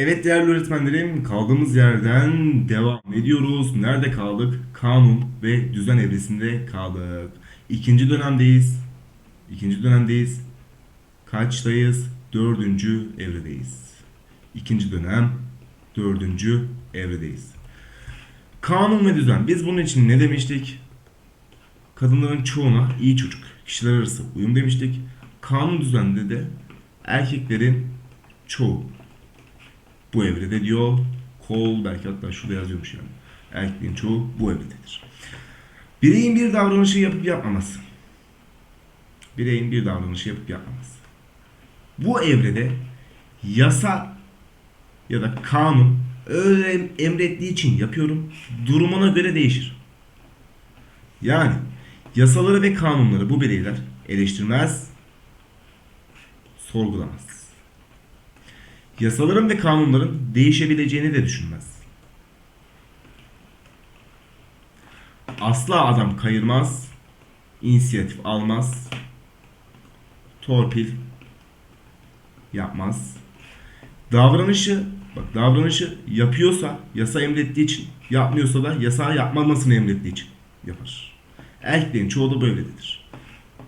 Evet değerli öğretmenlerim kaldığımız yerden devam ediyoruz. Nerede kaldık? Kanun ve düzen evresinde kaldık. İkinci dönemdeyiz. İkinci dönemdeyiz. Kaçtayız? Dördüncü evredeyiz. İkinci dönem dördüncü evredeyiz. Kanun ve düzen. Biz bunun için ne demiştik? Kadınların çoğuna iyi çocuk, kişiler arası uyum demiştik. Kanun düzende de erkeklerin çoğu bu evrede diyor. Kol belki hatta şurada yazıyormuş yani. Erkeklerin çoğu bu evrededir. Bireyin bir davranışı yapıp yapmaması. Bireyin bir davranışı yapıp yapmaması. Bu evrede yasa ya da kanun öyle emrettiği için yapıyorum. Durumuna göre değişir. Yani yasaları ve kanunları bu bireyler eleştirmez, sorgulamaz yasaların ve kanunların değişebileceğini de düşünmez. Asla adam kayırmaz, inisiyatif almaz, torpil yapmaz. Davranışı, bak davranışı yapıyorsa, yasa emrettiği için, yapmıyorsa da yasa yapmamasını emrettiği için yapar. Erkeklerin çoğu da böyledir.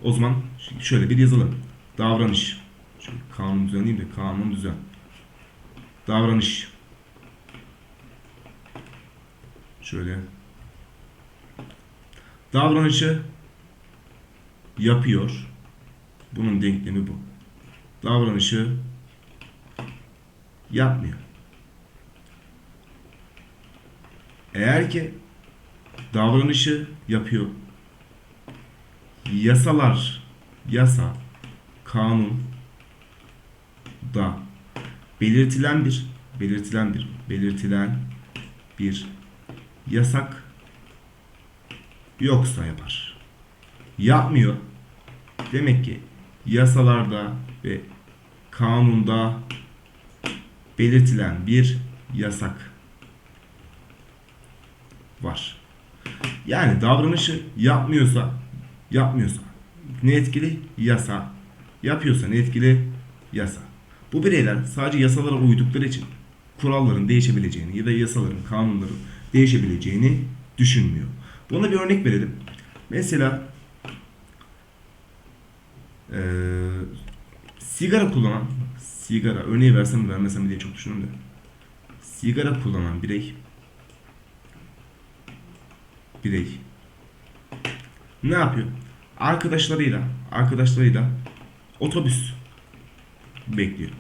O zaman şöyle bir yazalım. Davranış. Şöyle kanun düzen değil de kanun düzen davranış. Şöyle. Davranışı yapıyor. Bunun denklemi bu. Davranışı yapmıyor. Eğer ki davranışı yapıyor. Yasalar, yasa, kanun da belirtilen bir belirtilen bir belirtilen bir yasak yoksa yapar. Yapmıyor. Demek ki yasalarda ve kanunda belirtilen bir yasak var. Yani davranışı yapmıyorsa yapmıyorsa ne etkili? Yasa. Yapıyorsa ne etkili? Yasa. Bu bireyler sadece yasalara uydukları için kuralların değişebileceğini ya da yasaların, kanunların değişebileceğini düşünmüyor. Buna bir örnek verelim. Mesela ee, sigara kullanan, sigara örneği versem mi vermesem mi diye çok düşündüm de. Sigara kullanan birey birey ne yapıyor? Arkadaşlarıyla arkadaşlarıyla otobüs bekliyor.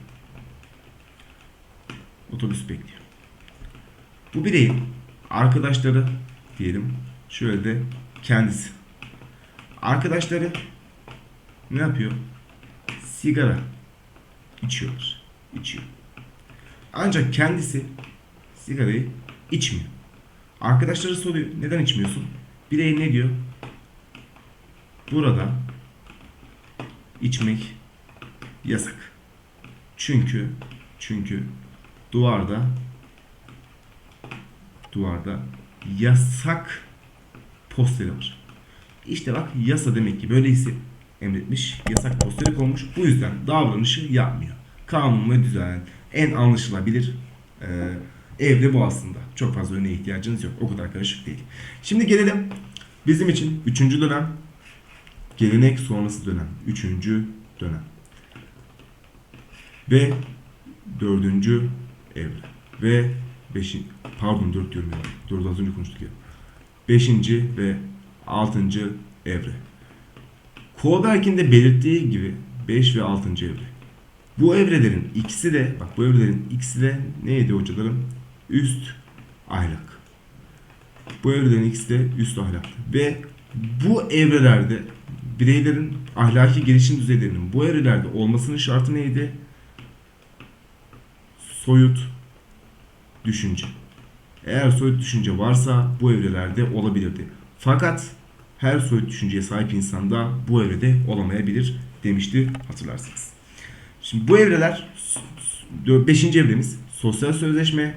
Otobüs bekliyor. Bu bireyin arkadaşları diyelim şöyle de kendisi. Arkadaşları ne yapıyor? Sigara içiyorlar. İçiyor. Ancak kendisi sigarayı içmiyor. Arkadaşları soruyor. Neden içmiyorsun? Birey ne diyor? Burada içmek yasak. Çünkü çünkü duvarda duvarda yasak posteri var. İşte bak yasa demek ki böyleyse emretmiş. Yasak posteri konmuş. Bu yüzden davranışı yapmıyor. Kanun ve düzen en anlaşılabilir e, evre bu aslında. Çok fazla örneğe ihtiyacınız yok. O kadar karışık değil. Şimdi gelelim bizim için 3. dönem gelenek sonrası dönem. 3. dönem. Ve dördüncü evre. Ve beşin, pardon dört diyorum ya. Dördü az önce konuştuk ya. Beşinci ve altıncı evre. Kohlberg'in de belirttiği gibi 5 ve 6. evre. Bu evrelerin ikisi de bak bu evrelerin ikisi de neydi hocalarım? Üst ahlak. Bu evrelerin ikisi de üst ahlak. Ve bu evrelerde bireylerin ahlaki gelişim düzeylerinin bu evrelerde olmasının şartı neydi? Soyut düşünce. Eğer soyut düşünce varsa bu evrelerde olabilirdi. Fakat her soyut düşünceye sahip insanda bu evrede olamayabilir demişti hatırlarsınız. Şimdi bu evreler 5. evremiz sosyal sözleşme,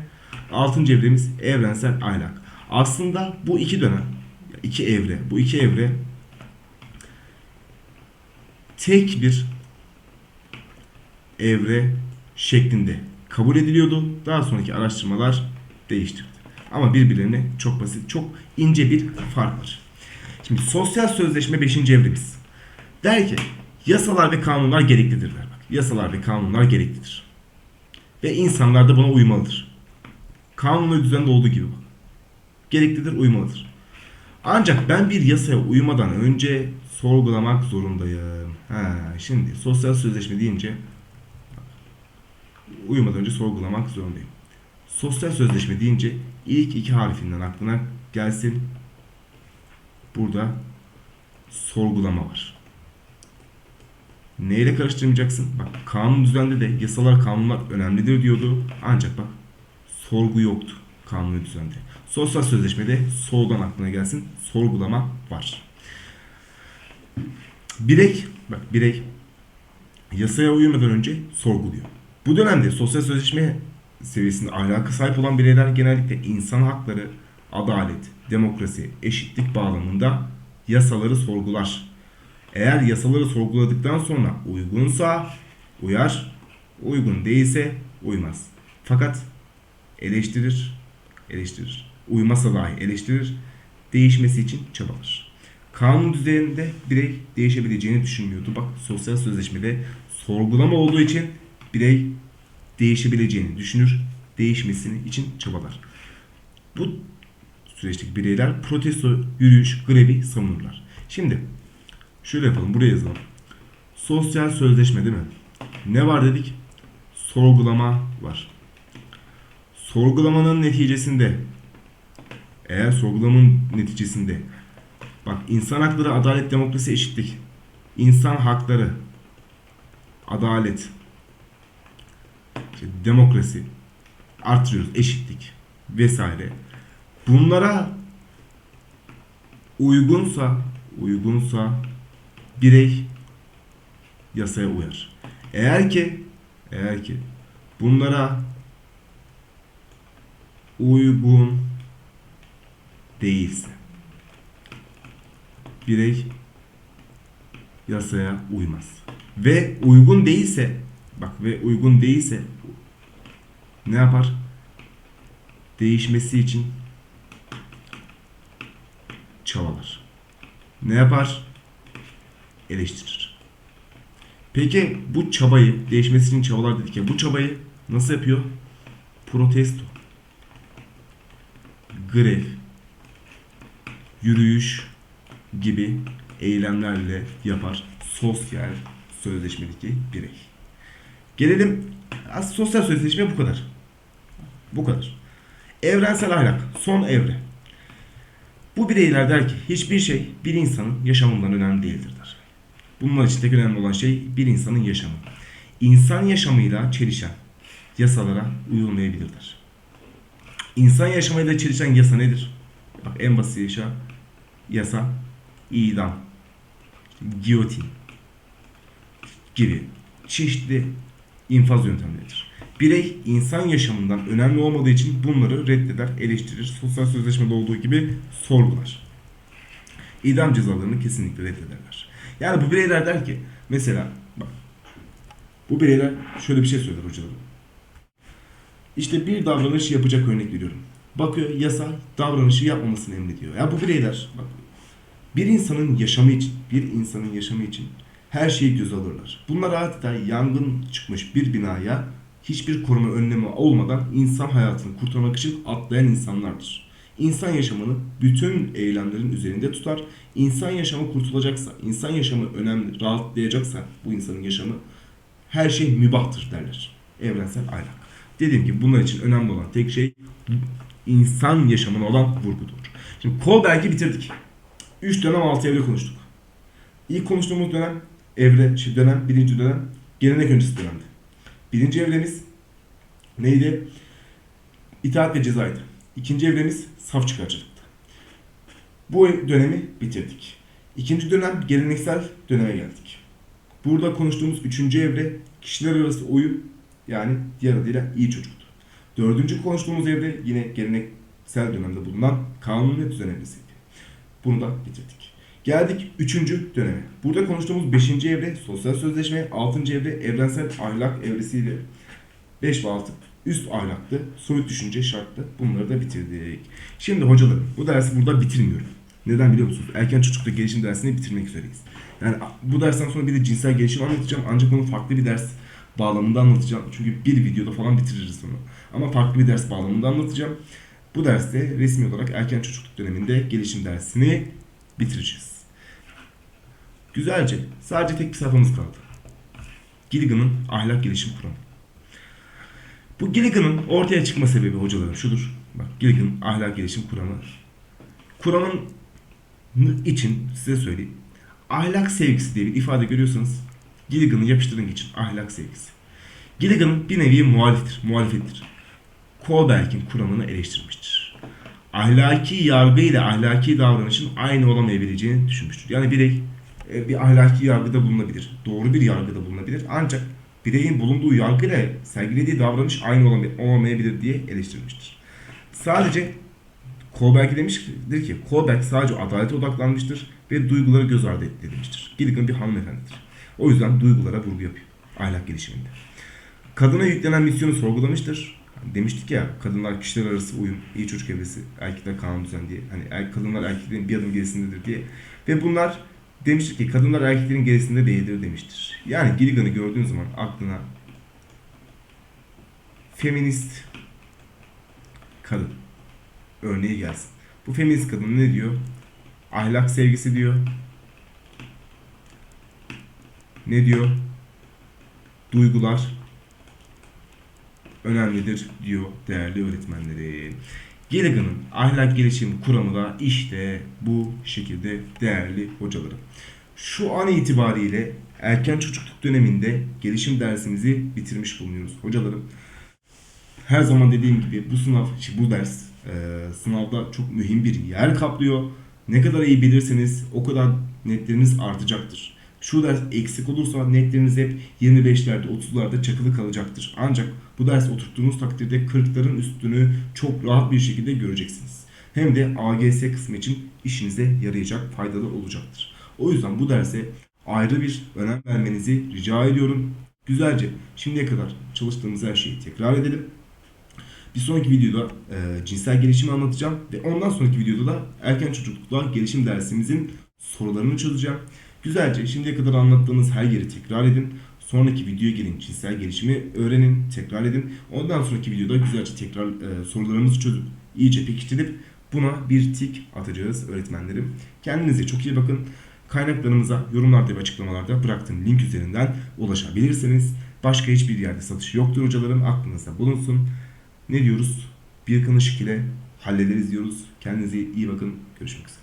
6. evremiz evrensel ahlak. Aslında bu iki dönem, iki evre, bu iki evre tek bir evre şeklinde kabul ediliyordu. Daha sonraki araştırmalar değiştirdi. Ama birbirlerine çok basit, çok ince bir fark var. Şimdi sosyal sözleşme 5. evremiz. Der ki yasalar ve kanunlar gereklidirler. Bak, yasalar ve kanunlar gereklidir. Ve insanlar da buna uymalıdır. Kanun ve düzende olduğu gibi bak. Gereklidir, uymalıdır. Ancak ben bir yasaya uymadan önce sorgulamak zorundayım. Ha, şimdi sosyal sözleşme deyince uyumadan önce sorgulamak zorundayım. Sosyal sözleşme deyince ilk iki harfinden aklına gelsin. Burada sorgulama var. Neyle karıştırmayacaksın? Bak kanun düzende de yasalar kanunlar önemlidir diyordu. Ancak bak sorgu yoktu kanuni düzende. Sosyal sözleşmede soldan aklına gelsin sorgulama var. Birey, bak birey yasaya uymadan önce sorguluyor. Bu dönemde sosyal sözleşme seviyesinde ahlaka sahip olan bireyler genellikle insan hakları, adalet, demokrasi, eşitlik bağlamında yasaları sorgular. Eğer yasaları sorguladıktan sonra uygunsa uyar, uygun değilse uymaz. Fakat eleştirir, eleştirir. Uymasa dahi eleştirir, değişmesi için çabalar. Kanun düzeyinde birey değişebileceğini düşünmüyordu. Bak sosyal sözleşmede sorgulama olduğu için birey değişebileceğini düşünür, değişmesini için çabalar. Bu süreçteki bireyler protesto, yürüyüş, grevi savunurlar. Şimdi şöyle yapalım, buraya yazalım. Sosyal sözleşme değil mi? Ne var dedik? Sorgulama var. Sorgulamanın neticesinde eğer sorgulamanın neticesinde bak insan hakları, adalet, demokrasi, eşitlik. İnsan hakları, adalet, işte demokrasi artırıyoruz, eşitlik vesaire. Bunlara uygunsa uygunsa birey yasaya uyar. Eğer ki eğer ki bunlara uygun değilse birey yasaya uymaz. Ve uygun değilse bak ve uygun değilse ne yapar? Değişmesi için çabalar. Ne yapar? Eleştirir. Peki bu çabayı, değişmesi için çabalar dedik ya, bu çabayı nasıl yapıyor? Protesto, grev, yürüyüş gibi eylemlerle yapar sosyal sözleşmedeki birey. Gelelim az sosyal sözleşme bu kadar. Bu kadar. Evrensel ahlak son evre. Bu bireyler der ki hiçbir şey bir insanın yaşamından önemli değildir der. Bunlar için tek önemli olan şey bir insanın yaşamı. İnsan yaşamıyla çelişen yasalara uyulmayabilir der. İnsan yaşamıyla çelişen yasa nedir? Bak en basit yaşa yasa idam, giyotin gibi çeşitli infaz yöntemleridir. Birey insan yaşamından önemli olmadığı için bunları reddeder, eleştirir. Sosyal sözleşmede olduğu gibi sorgular. İdam cezalarını kesinlikle reddederler. Yani bu bireyler der ki mesela bak bu bireyler şöyle bir şey söyler hocalarım. İşte bir davranış yapacak örnek veriyorum. Bakıyor yasa davranışı yapmamasını emrediyor. Ya bu bireyler bak bir insanın yaşamı için, bir insanın yaşamı için her şeyi göz alırlar. Bunlar adeta yangın çıkmış bir binaya hiçbir koruma önlemi olmadan insan hayatını kurtarmak için atlayan insanlardır. İnsan yaşamını bütün eylemlerin üzerinde tutar. İnsan yaşamı kurtulacaksa, insan yaşamı önemli, rahatlayacaksa bu insanın yaşamı her şey mübahtır derler. Evrensel ahlak. Dediğim gibi bunlar için önemli olan tek şey insan yaşamına olan vurgudur. Şimdi Kohlberg'i bitirdik. 3 dönem 6 evre konuştuk. İlk konuştuğumuz dönem evre, şey dönem, birinci dönem, gelenek öncesi dönemdi. Birinci evremiz neydi? İtaat ve cezaydı. İkinci evremiz saf çıkarcılıktı. Bu dönemi bitirdik. İkinci dönem geleneksel döneme geldik. Burada konuştuğumuz üçüncü evre kişiler arası oyun yani diğer adıyla iyi çocuktu. Dördüncü konuştuğumuz evre yine geleneksel dönemde bulunan kanun ve düzen evresiydi. Bunu da bitirdik. Geldik üçüncü döneme. Burada konuştuğumuz beşinci evre sosyal sözleşme, altıncı evre evrensel ahlak evresiydi. 5 ve 6 üst ahlaklı, soyut düşünce şartlı. Bunları da bitirdik. Şimdi hocalarım bu dersi burada bitirmiyorum. Neden biliyor musunuz? Erken çocukta gelişim dersini bitirmek üzereyiz. Yani bu dersten sonra bir de cinsel gelişim anlatacağım. Ancak onu farklı bir ders bağlamında anlatacağım. Çünkü bir videoda falan bitiririz onu. Ama farklı bir ders bağlamında anlatacağım. Bu derste resmi olarak erken çocukluk döneminde gelişim dersini bitireceğiz. Güzelce. Sadece tek bir sayfamız kaldı. Gilligan'ın ahlak gelişim kuramı. Bu Gilligan'ın ortaya çıkma sebebi hocalarım şudur. Bak Gilligan ahlak gelişim kuramı. Kuramın için size söyleyeyim. Ahlak sevgisi diye bir ifade görüyorsanız Gilligan'ı yapıştırın için ahlak sevgisi. Gilligan'ın bir nevi muhaliftir, muhalefettir. Kohlberg'in kuramını eleştirmiştir. Ahlaki yargı ile ahlaki davranışın aynı olamayabileceğini düşünmüştür. Yani birey bir ahlaki yargıda bulunabilir. Doğru bir yargıda bulunabilir. Ancak bireyin bulunduğu yargı ile sergilediği davranış aynı olama- olamayabilir diye eleştirmiştir. Sadece Kohlberg demiştir ki Kohlberg sadece adalete odaklanmıştır ve duyguları göz ardı etti demiştir. Gilligan bir hanımefendidir. O yüzden duygulara vurgu yapıyor ahlak gelişiminde. Kadına yüklenen misyonu sorgulamıştır. Hani demiştik ya kadınlar kişiler arası uyum, iyi çocuk evresi, erkekler kanun düzen diye. Hani er- kadınlar erkeklerin bir adım gerisindedir diye. Ve bunlar demiştir ki kadınlar erkeklerin gerisinde değildir demiştir. Yani Gilligan'ı gördüğün zaman aklına feminist kadın örneği gelsin. Bu feminist kadın ne diyor? Ahlak sevgisi diyor. Ne diyor? Duygular önemlidir diyor değerli öğretmenleri. Gilligan'ın ahlak gelişim kuramı da işte bu şekilde değerli hocalarım. Şu an itibariyle erken çocukluk döneminde gelişim dersimizi bitirmiş bulunuyoruz hocalarım. Her zaman dediğim gibi bu sınav, bu ders e, sınavda çok mühim bir yer kaplıyor. Ne kadar iyi bilirseniz o kadar netleriniz artacaktır. Şu ders eksik olursa netleriniz hep 25'lerde 30'larda çakılı kalacaktır. Ancak bu ders oturttuğunuz takdirde 40'ların üstünü çok rahat bir şekilde göreceksiniz. Hem de AGS kısmı için işinize yarayacak, faydalı olacaktır. O yüzden bu derse ayrı bir önem vermenizi rica ediyorum. Güzelce şimdiye kadar çalıştığımız her şeyi tekrar edelim. Bir sonraki videoda e, cinsel gelişimi anlatacağım ve ondan sonraki videoda da erken çocuklukta gelişim dersimizin sorularını çözeceğim. Güzelce şimdiye kadar anlattığımız her yeri tekrar edin. Sonraki videoya gelin cinsel gelişimi öğrenin, tekrar edin. Ondan sonraki videoda güzelce tekrar e, sorularımızı çözüp iyice pekiştirip buna bir tik atacağız öğretmenlerim. Kendinize çok iyi bakın. Kaynaklarımıza yorumlarda ve açıklamalarda bıraktığım link üzerinden ulaşabilirsiniz. Başka hiçbir yerde satış yoktur hocalarım. Aklınızda bulunsun. Ne diyoruz? Bir kanışık ile hallederiz diyoruz. Kendinize iyi bakın. Görüşmek üzere.